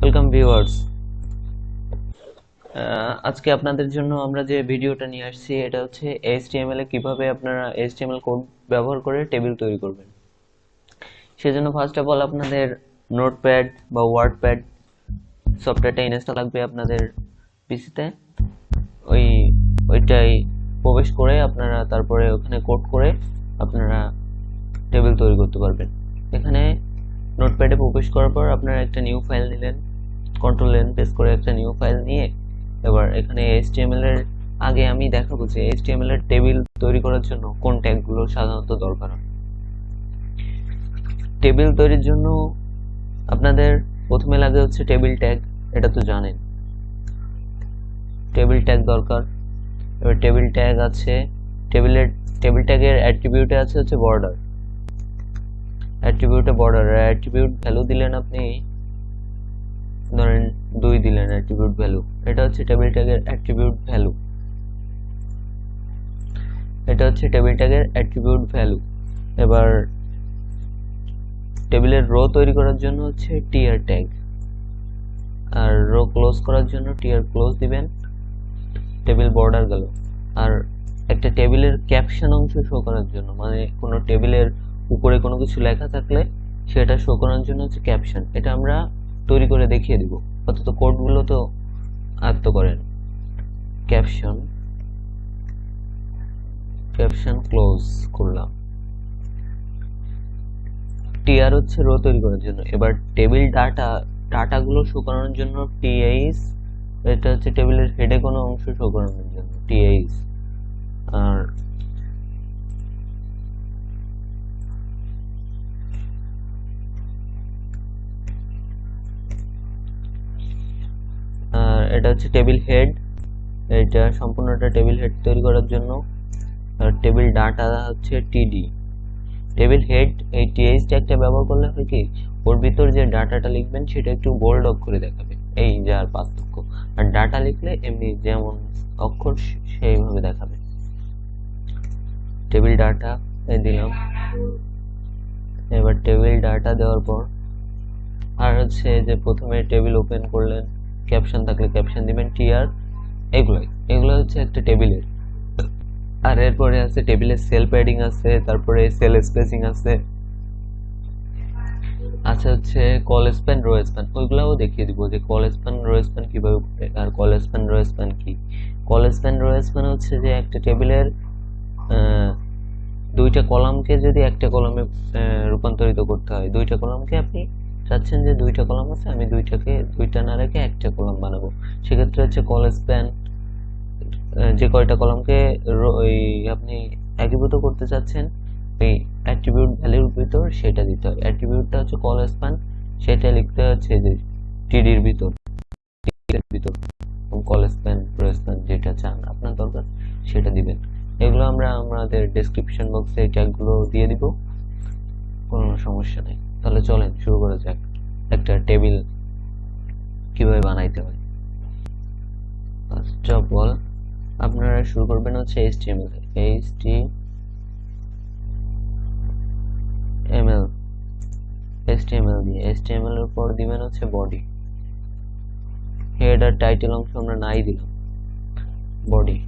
Welcome viewers আজকে আপনাদের জন্য আমরা যে ভিডিওটা নিয়ে আসছি, এটা হচ্ছে এইচটিএমএল এ কীভাবে আপনারা এইচটিএমএল কোড ব্যবহার করে টেবিল তৈরি করবেন। সেজন্য ফার্স্ট অফ অল আপনাদের নোটপ্যাড বা ওয়ার্ডপ্যাড সফটওয়্যারটা ইনস্টল লাগবে আপনাদের পিসিতে ওই ওইটাই প্রবেশ করে আপনারা তারপরে ওখানে কোড করে আপনারা টেবিল তৈরি করতে পারবেন। এখানে নোটপ্যাডে প্রবেশ করার পর আপনারা একটা নিউ ফাইল নিলেন কন্ট্রোল এন প্রেস করে একটা নিউ ফাইল নিয়ে এবার এখানে এইচটিএমএল এর আগে আমি দেখাবো যে এইচটিএমএল এর টেবিল তৈরি করার জন্য কোন ট্যাগগুলো সাধারণত দরকার হয়। টেবিল তৈরির জন্য আপনাদের প্রথমে লাগে হচ্ছে টেবিল ট্যাগ এটা তো জানেন। টেবিল ট্যাগ দরকার। এবার টেবিল ট্যাগ আছে টেবিলের টেবিল ট্যাগের অ্যাট্রিবিউটে আছে হচ্ছে বর্ডার অ্যাট্রিবিউটে বর্ডার অ্যাট্রিবিউট ভ্যালু দিলেন আপনি, ধরেন দুই দিলেন অ্যাট্রিবিউট ভ্যালু এটা হচ্ছে টেবিল ট্যাগের অ্যাট্রিবিউট ভ্যালু এটা হচ্ছে টেবিল ট্যাগের অ্যাট্রিবিউট ভ্যালু এবার টেবিলের রো তৈরি করার জন্য হচ্ছে টিয়ার ট্যাগ আর রো ক্লোজ করার জন্য টিয়ার ক্লোজ দিবেন টেবিল বর্ডার গেল, আর একটা টেবিলের ক্যাপশন অংশ শো করার জন্য মানে কোনো টেবিলের উপরে কোনো কিছু লেখা থাকলে সেটা শো করার জন্য হচ্ছে ক্যাপশন এটা আমরা তৈরি করে দেখিয়ে দিব। অন্তত কোডগুলো তো আয়ত্ত করেন। ক্যাপশন ক্যাপশন ক্লোজ করলাম। টিআর হচ্ছে রো তৈরি করার জন্য। এবার টেবিল ডাটা ডাটাগুলো শো করানোর জন্য টিএইচ এটা হচ্ছে টেবিলের হেডে কোনো অংশ শো করানোর জন্য। টিএইচ আর এটা হচ্ছে টেবিল হেড এটা সম্পূর্ণ একটা টেবিল হেড তৈরি করার জন্য। টেবিল ডাটা হচ্ছে টিডি টেবিল হেড এই টিএইচ ট্যাগটা ব্যবহার করলে হয় কি, ওর ভিতর যে ডাটাটা লিখবেন সেটা একটু বোল্ড অক্ষরে দেখাবে। এই যার পার্থক্য আর ডাটা লিখলে এমনি যেমন অক্ষর সেইভাবে দেখাবে। টেবিল ডাটা, এই দিলাম। এবার টেবিল ডাটা দেওয়ার পর, আর হচ্ছে যে প্রথমে টেবিল ওপেন করলেন ক্যাপশন থাকলে ক্যাপশন দিবেন টিআর এগুলোই। এগুলো হচ্ছে একটা টেবিলের আর এরপরে আছে টেবিলের সেল প্যাডিং আছে, তারপরে সেল স্পেসিং আছে। আচ্ছা হচ্ছে কল স্প্যান রো স্প্যান ওইগুলাও দেখিয়ে দিব যে কল স্প্যান রো স্প্যান কীভাবে আর কল স্প্যান রো স্প্যান কি? কল স্প্যান রো স্প্যান হচ্ছে যে একটা টেবিলের দুইটা কলামকে যদি একটা কলামে রূপান্তরিত করতে হয়, দুইটা কলামকে আপনি চাচ্ছেন যে দুইটা কলাম আছে, আমি দুইটাকে, দুইটা না রেখে একটা কলাম বানাবো। সেক্ষেত্রে হচ্ছে কল স্প্যান যে কয়টা কলামকে ওই আপনি একীভূত করতে চাচ্ছেন, এই অ্যাট্রিবিউট ভ্যালুর ভিতর সেটা দিতে হয় অ্যাট্রিবিউটটা হচ্ছে কল স্প্যান সেটা লিখতে হচ্ছে যে টিডির ভিতর ভিতর। কল স্প্যান প্রো স্প্যান যেটা চান, আপনার দরকার, সেটা দিবেন। এগুলো আমরা আমাদের ডেসক্রিপশন বক্সে এই ট্যাগগুলো দিয়ে দিব, কোনো সমস্যা নেই। তাহলে চলেন, শুরু করা যাক। একটা টেবিল কীভাবে বানাইতে হয়? ফার্স্ট অফ অল আপনারা শুরু করবেন হচ্ছে HTML HTML HTML দিয়ে। HTML এর পর দিবেন হচ্ছে বডি হেড আর টাইটেল অংশ আমরা নাই দিলাম। বডি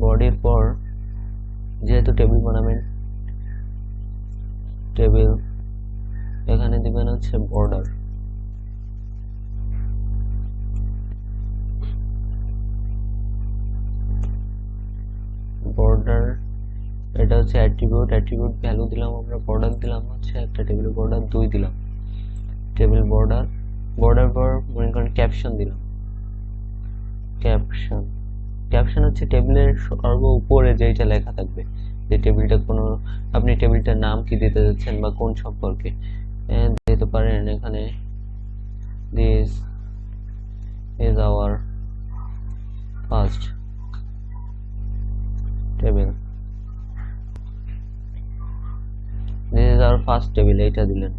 বডির পর যেহেতু টেবিল বানাবেন টেবিল এখানে দিবেন হচ্ছে বর্ডার বর্ডার এটা হচ্ছে অ্যাট্রিবিউট অ্যাট্রিবিউট ভ্যালু দিলাম আমরা বর্ডার দিলাম হচ্ছে একটা টেবিল বর্ডার দুই দিলাম। টেবিল বর্ডার বর্ডার পর মনে করেন ক্যাপশন দিলাম। ক্যাপশন ক্যাপশন হচ্ছে টেবিলের সর্ব উপরে যেটা লেখা থাকবে। যে টেবিলটা কোনো, আপনি টেবিলটার নাম কি দিতে যাচ্ছেন বা কোন সম্পর্কে? দিতে পারেন এখানে this is our first table this is our first table এইটা দিলেন।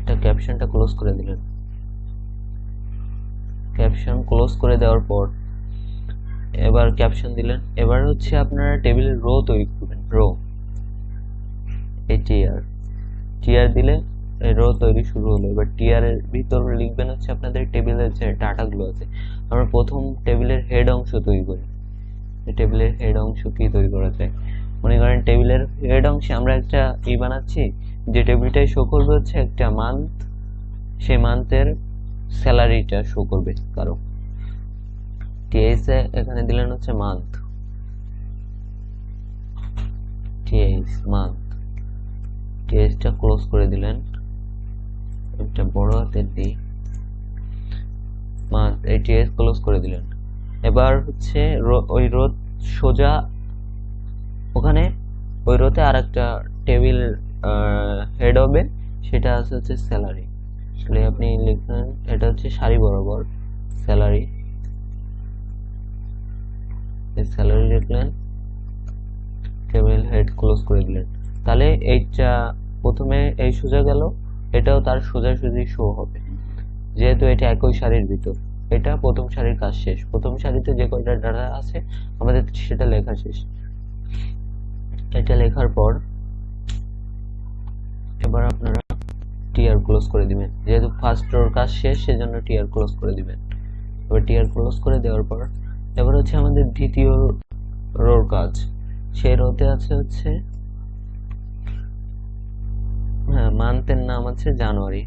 এটা ক্যাপশনটা ক্লোজ করে দিলেন। ক্যাপশন ক্লোজ করে দেওয়ার পর এবার ক্যাপশন দিলেন, এবার হচ্ছে আপনারা টেবিলের রো তৈরি করবেন রো এটিআর টিআর দিলে রো তৈরি শুরু হলো, এবার টিআর এর ভিতর লিখবেন হচ্ছে আপনাদের টেবিলের যে ডাটাগুলো আছে, আমরা প্রথম টেবিলের হেড অংশ তৈরি করি টেবিলের হেড অংশ কি তৈরি করা যায়, মনে করেন টেবিলের হেড অংশে আমরা একটা ই বানাচ্ছি, যে টেবিলটাই শো করবে হচ্ছে একটা মান্থ সেই মান্থের স্যালারিটা শো করবে কারও। টিএস এ এখানে দিলেন হচ্ছে মান্থ টিএস মান্থ টিএসটা ক্লোজ করে দিলেন। একটা বড় হাতের দিই মান্থ এই টিএস ক্লোজ করে দিলেন। এবার হচ্ছে ওই রোদ সোজা ওখানে, ওই রোতে আর একটা টেবিল হেড হবে, সেটা আছে হচ্ছে স্যালারি আপনি লিখলেন এটা হচ্ছে সারি বরাবর স্যালারি স্যালারি লিখলেন টেবিল হেড ক্লোজ করে দিলেন। তাহলে এইটা প্রথমে এই সোজা গেল, এটাও তার সোজাসুজি শো হবে। যেহেতু এটা একই সারির ভিতর, এটা প্রথম সারির কাজ শেষ। প্রথম সারিতে যে কয়টা ডাটা আছে, আমাদের সেটা লেখা শেষ। এটা লেখার পর এবার আপনারা টিআর ক্লোজ করে দিবেন। যেহেতু ফার্স্ট রোর কাজ শেষ, সেজন্য টিআর ক্লোজ করে দিবেন। এবার টিআর ক্লোজ করে দেওয়ার পর এবার হচ্ছে আমাদের দ্বিতীয় রোর কাজ। সেই রোতে আছে হচ্ছে হ্যাঁ মান্থের নাম আছে জানুয়ারি।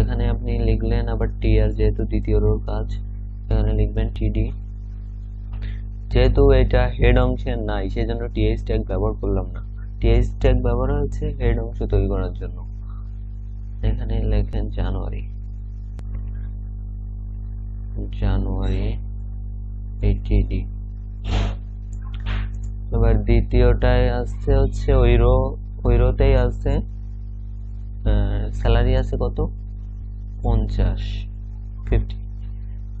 এখানে আপনি লিখলেন আবার টিআর যেহেতু দ্বিতীয় রোর কাজ, এখানে লিখবেন টিডি যেহেতু এটা হেড অংশের নাই, সেজন্য টিএস ট্যাগ ব্যবহার করলাম না। টিএস ট্যাগ ব্যবহার হচ্ছে হেড অংশ তৈরি করার জন্য। এখানে লেখেন জানুয়ারি। জানুয়ারি এইটিডি এবার দ্বিতীয়টায় আসছে হচ্ছে ওই রো ওই রোতেই আছে স্যালারি আছে কত? পঞ্চাশ ফিফটি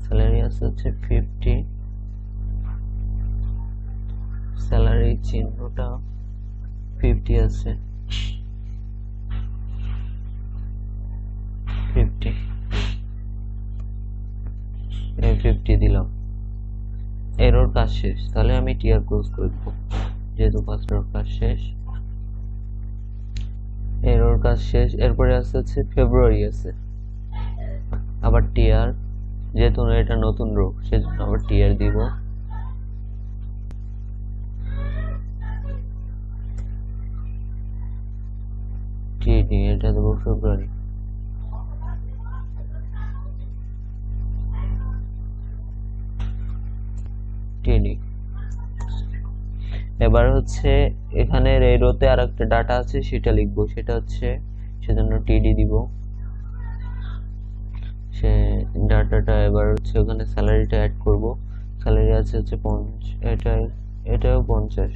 স্যালারি আছে হচ্ছে ফিফটি স্যালারি চিহ্নটা ফিফটি আছে। ফিফটি ফিফটি দিলাম। এরোর কাজ শেষ। তাহলে আমি টিআর ক্লোজ করে দেবো। যেহেতু এরোর কাজ শেষ। এরোর কাজ শেষ। এরপরে আসছে হচ্ছে ফেব্রুয়ারি আছে। আবার টিআর যেহেতু এটা নতুন রোগ, সেজন্য আবার টিআর দিব। টিডি এটা দেবো ফেব্রুয়ারি এবার হচ্ছে এখানের এই রোতে আর একটা ডাটা আছে, সেটা লিখব। সেটা হচ্ছে সেজন্য টিডি দিব। সে ডাটাটা এবার হচ্ছে ওখানে স্যালারিটা অ্যাড করব। স্যালারি আছে হচ্ছে পঞ্চ, এটা, এটাও পঞ্চাশ।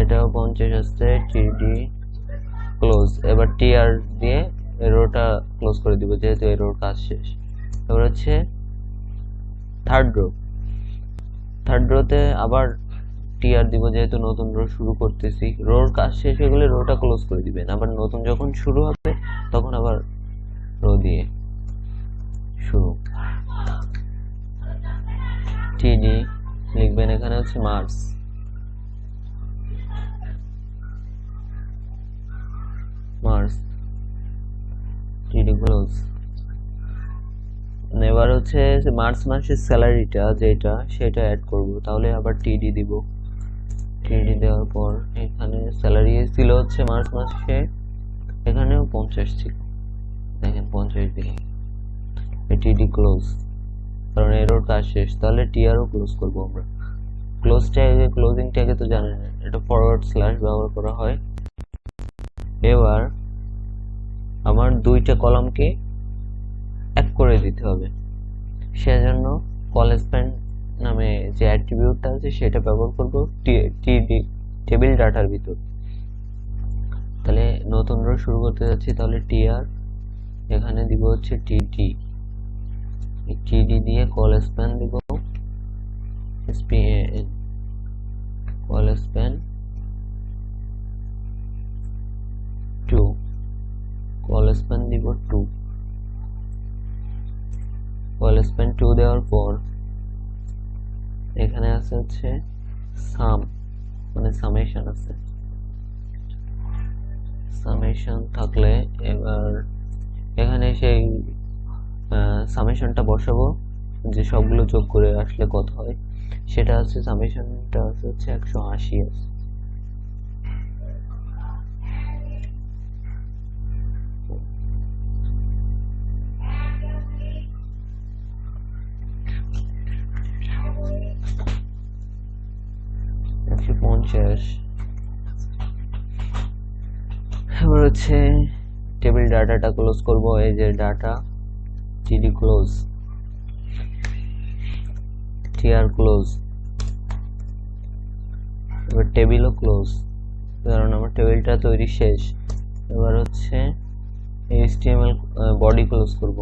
এটাও পঞ্চাশ আসছে টিডি ক্লোজ এবার টিআর দিয়ে এরোটা ক্লোজ করে দিব, যেহেতু এরোর কাজ শেষ এবার হচ্ছে থার্ড রো থার্ড রোতে আবার টিআর দিব যেহেতু নতুন রো শুরু করতেছি। রোর কাজ শেষ হয়ে গেলে রোটা ক্লোজ করে দিবেন। আবার নতুন যখন শুরু হবে, তখন আবার রো দিয়ে শুরু। টিডি লিখবেন এখানে হচ্ছে মার্চ এবার হচ্ছে মার্চ মাসের স্যালারিটা যেটা সেটা অ্যাড করব। তাহলে আবার টিডি দিব। টিডি দেওয়ার পর এখানে স্যালারি ছিল হচ্ছে মার্চ মাসে এখানেও পঞ্চাশ ছিল। দেখেন পঞ্চাশ দিলাম টিডি ক্লোজ কারণ এরোর কাজ শেষ। তাহলে টিআরও ক্লোজ করব আমরা। ক্লোজ ট্যাগে ক্লোজিং ট্যাগে তো জানেন, এটা ফরওয়ার্ড স্ল্যাশ ব্যবহার করা হয়। এবার আমার দুইটা কলামকে এক করে দিতে হবে। সেজন্য কলেজ প্যান্ট নামে যে অ্যাট্রিবিউটটা আছে সেটা ব্যবহার করব টিডি টেবিল ডাটার ভিতর। তাহলে নতুন রো শুরু করতে যাচ্ছি, তাহলে টিআর এখানে দিব হচ্ছে টিডি টিডি দিয়ে কলেজ প্যান দিব col span two col span দিব টু কলেজ প্যান টু দেওয়ার পর এখানে আছে হচ্ছে সাম মানে সামেশন আছে। সামেশন থাকলে এবার এখানে সেই সামেশনটা বসাবো, যে সবগুলো যোগ করে আসলে কত হয়। সেটা হচ্ছে সামেশনটা হচ্ছে একশো আশি আছে। হচ্ছে টেবিল ডাটাটা ক্লোজ করব, এই যে ডাটা জিডি ক্লোজ টিআর ক্লোজ এবার টেবিলও ক্লোজ কারণ আমার টেবিলটা তৈরি শেষ, এবার হচ্ছে এইচটিএমএল বডি ক্লোজ করব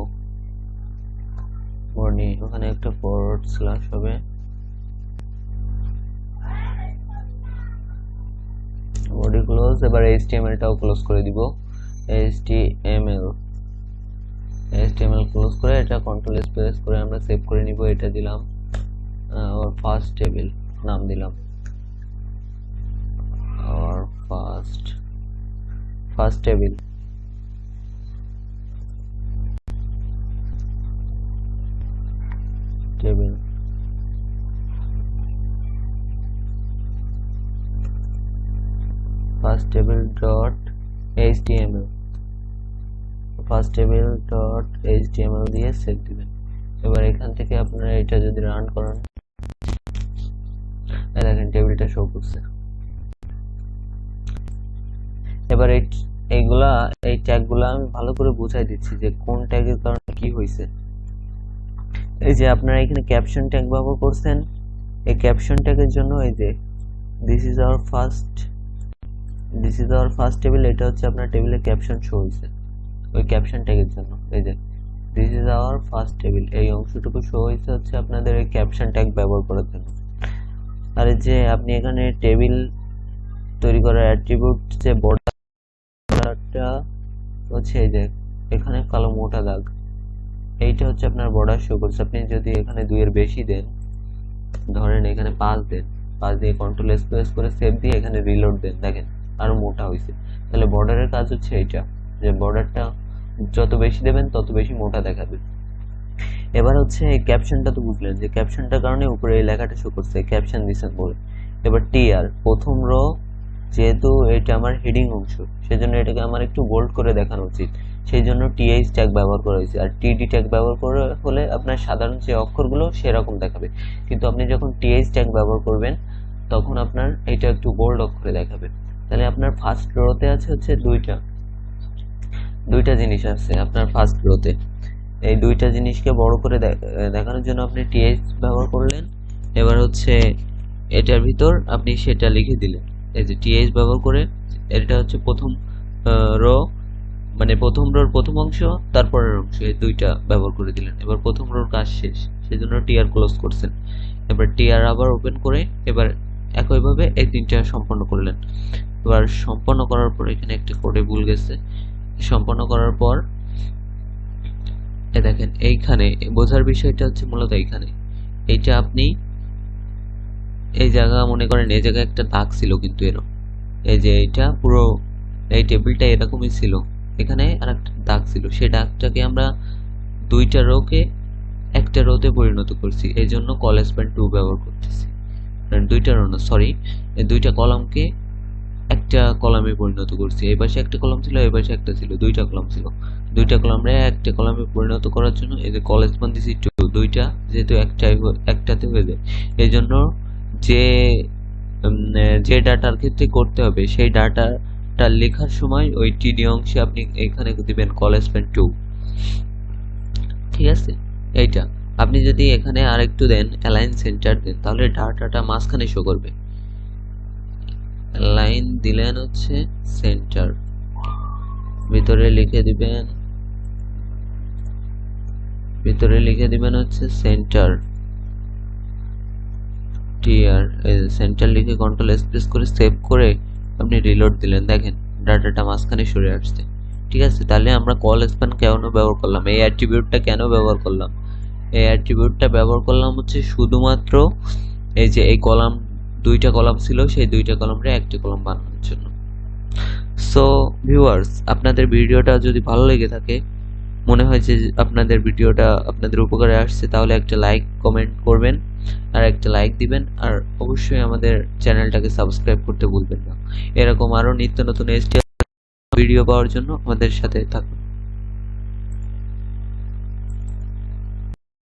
বডি ওখানে একটা ফরওয়ার্ড স্ল্যাশ হবে ক্লোজ এবার এইচটিএমএলটাও ক্লোজ করে দিব। এইচটিএমএল এইচটিএমএল ক্লোজ করে এটা কন্ট্রোল স্পেস করে আমরা সেভ করে নিব, এটা দিলাম আর ফার্স্ট টেবিল নাম দিলাম। আর first first table table first table dot HTML first table dot HTML দিয়ে সেভ দিবেন। এবার এখান থেকে আপনারা এটা যদি রান করেন দেখেন টেবিলটা শো করছে। এবার এই, এইগুলা, এই ট্যাগগুলা আমি ভালো করে বুঝাই দিচ্ছি যে কোন ট্যাগের কারণে কি হয়েছে। এই যে আপনারা এখানে ক্যাপশন ট্যাগ ব্যবহার করছেন, এই ক্যাপশন ট্যাগের জন্য এই যে this is our first this is our first table এটা হচ্ছে আপনার টেবিলে ক্যাপশন শো হয়েছে। ওই ক্যাপশন ট্যাগের জন্য, এই যে। This is our first table এই অংশটুকু শো হয়েছে হচ্ছে আপনাদের এই ক্যাপশন ট্যাগ ব্যবহার করার জন্য। আর যে আপনি এখানে টেবিল তৈরি করার অ্যাট্রিবিউট যে বর্ডারটা হচ্ছে এই যে, এখানে কালো মোটা দাগ। এইটা হচ্ছে আপনার বর্ডার শো করছে। আপনি যদি এখানে দুইয়ের বেশি দেন, ধরেন এখানে পাঁচ দেন, পাঁচ দিয়ে কন্ট্রোল স্পেস করে সেভ দিয়ে এখানে রিলোড দেন, দেখেন। আরও মোটা হয়েছে তাহলে বর্ডারের কাজ হচ্ছে এইটা, যে বর্ডারটা যত বেশি দেবেন, তত বেশি মোটা দেখাবে। এবার হচ্ছে ক্যাপশনটা তো বুঝলেন, যে ক্যাপশনটার কারণে উপরে এই লেখাটা শো করছে ক্যাপশন দিছেন বলে। এবার টিআর প্রথম র যেহেতু এটা আমার হেডিং অংশ, সেজন্য এটাকে আমার একটু বোল্ড করে দেখানো উচিত। সেই জন্য টিএইচ ট্যাগ ব্যবহার করা হয়েছে, আর টিডি ট্যাগ ব্যবহার করে হলে আপনার সাধারণ যে অক্ষরগুলো, সেরকম দেখাবে। কিন্তু আপনি যখন টিএইচ ট্যাগ ব্যবহার করবেন, তখন আপনার এটা একটু বোল্ড অক্ষরে দেখাবে। তাহলে আপনার ফার্স্ট রোতে আছে হচ্ছে দুইটা। দুইটা জিনিস আছে আপনার ফার্স্ট রোতে এই দুইটা জিনিসকে বড় করে দেখানোর জন্য আপনি টিএইচ ব্যবহার করলেন। এবার হচ্ছে এটার ভিতর আপনি সেটা লিখে দিলেন। এই যে টিএইচ ব্যবহার করে এটা হচ্ছে প্রথম রো মানে প্রথম রোর প্রথম অংশ, তারপরের অংশ এই দুইটা ব্যবহার করে দিলেন। এবার প্রথম রোর কাজ শেষ সেই সেজন্য টিআর ক্লোজ করছেন। এবার টিআর আবার ওপেন করে এবার একইভাবে এই তিনটা সম্পন্ন করলেন। এবার সম্পন্ন করার পর এখানে একটা কোডে ভুল গেছে। সম্পন্ন করার পর, এ দেখেন, এইখানে বোঝার বিষয়টা হচ্ছে মূলত এইখানে। এইটা আপনি এই জায়গা মনে করেন, এই জায়গায় একটা দাগ ছিল কিন্তু এরকম এই যে এইটা পুরো এই টেবিলটা এরকমই ছিল। এখানে আর একটা দাগ ছিল। সেই দাগটাকে আমরা দুইটা রোকে একটা রোতে পরিণত করছি। এই জন্য কলেজ প্যান টু ব্যবহার করতেছি। দুইটা রো না সরি দুইটা কলামকে একটা কলামে পরিণত করছি। এই পাশে একটা কলাম ছিল, এই পাশে একটা ছিল, দুইটা কলাম ছিল। দুইটা কলামরে একটা কলামে পরিণত করার জন্য এই যে কলেজ প্যান দিছি দুইটা যেহেতু একটাই একটাতে হয়ে যায়। এই জন্য যে যে ডাটার ক্ষেত্রে করতে হবে, সেই ডাটাটা লেখার সময় ওই টিডি অংশে আপনি এখানে দিবেন কলেজ প্যান টু ঠিক আছে? এইটা। আপনি যদি এখানে আরেকটু দেন অ্যালাইন সেন্টার দেন, তাহলে ডাটাটা মাঝখানে শো করবে। লাইন দিলেন হচ্ছে সেন্টার। ভিতরে লিখে দিবেন, ভিতরে লিখে দিবেন হচ্ছে সেন্টার। টিআর সেন্টার লিখে কন্ট্রোল স্পেস করে সেভ করে আপনি রিলোড দিলেন। দেখেন, ডাটাটা মাঝখানে সরে আসছে। ঠিক আছে, তাহলে আমরা কল স্প্যান কেন ব্যবহার করলাম? এই অ্যাট্রিবিউটটা কেন ব্যবহার করলাম? এই অ্যাট্রিবিউটটা ব্যবহার করলাম হচ্ছে শুধুমাত্র এই যে এই কলাম দুইটা কলাম ছিল, সেই দুইটা কলামটা একটা কলাম বানানোর জন্য। সো ভিউয়ার্স আপনাদের ভিডিওটা যদি ভালো লেগে থাকে, মনে হয় যে আপনাদের ভিডিওটা আপনাদের উপকারে আসছে, তাহলে একটা লাইক কমেন্ট করবেন, আর একটা লাইক দিবেন, আর অবশ্যই আমাদের চ্যানেলটাকে সাবস্ক্রাইব করতে ভুলবেন না। এরকম আরও নিত্য নতুন এসটি ভিডিও পাওয়ার জন্য আমাদের সাথে থাকুন।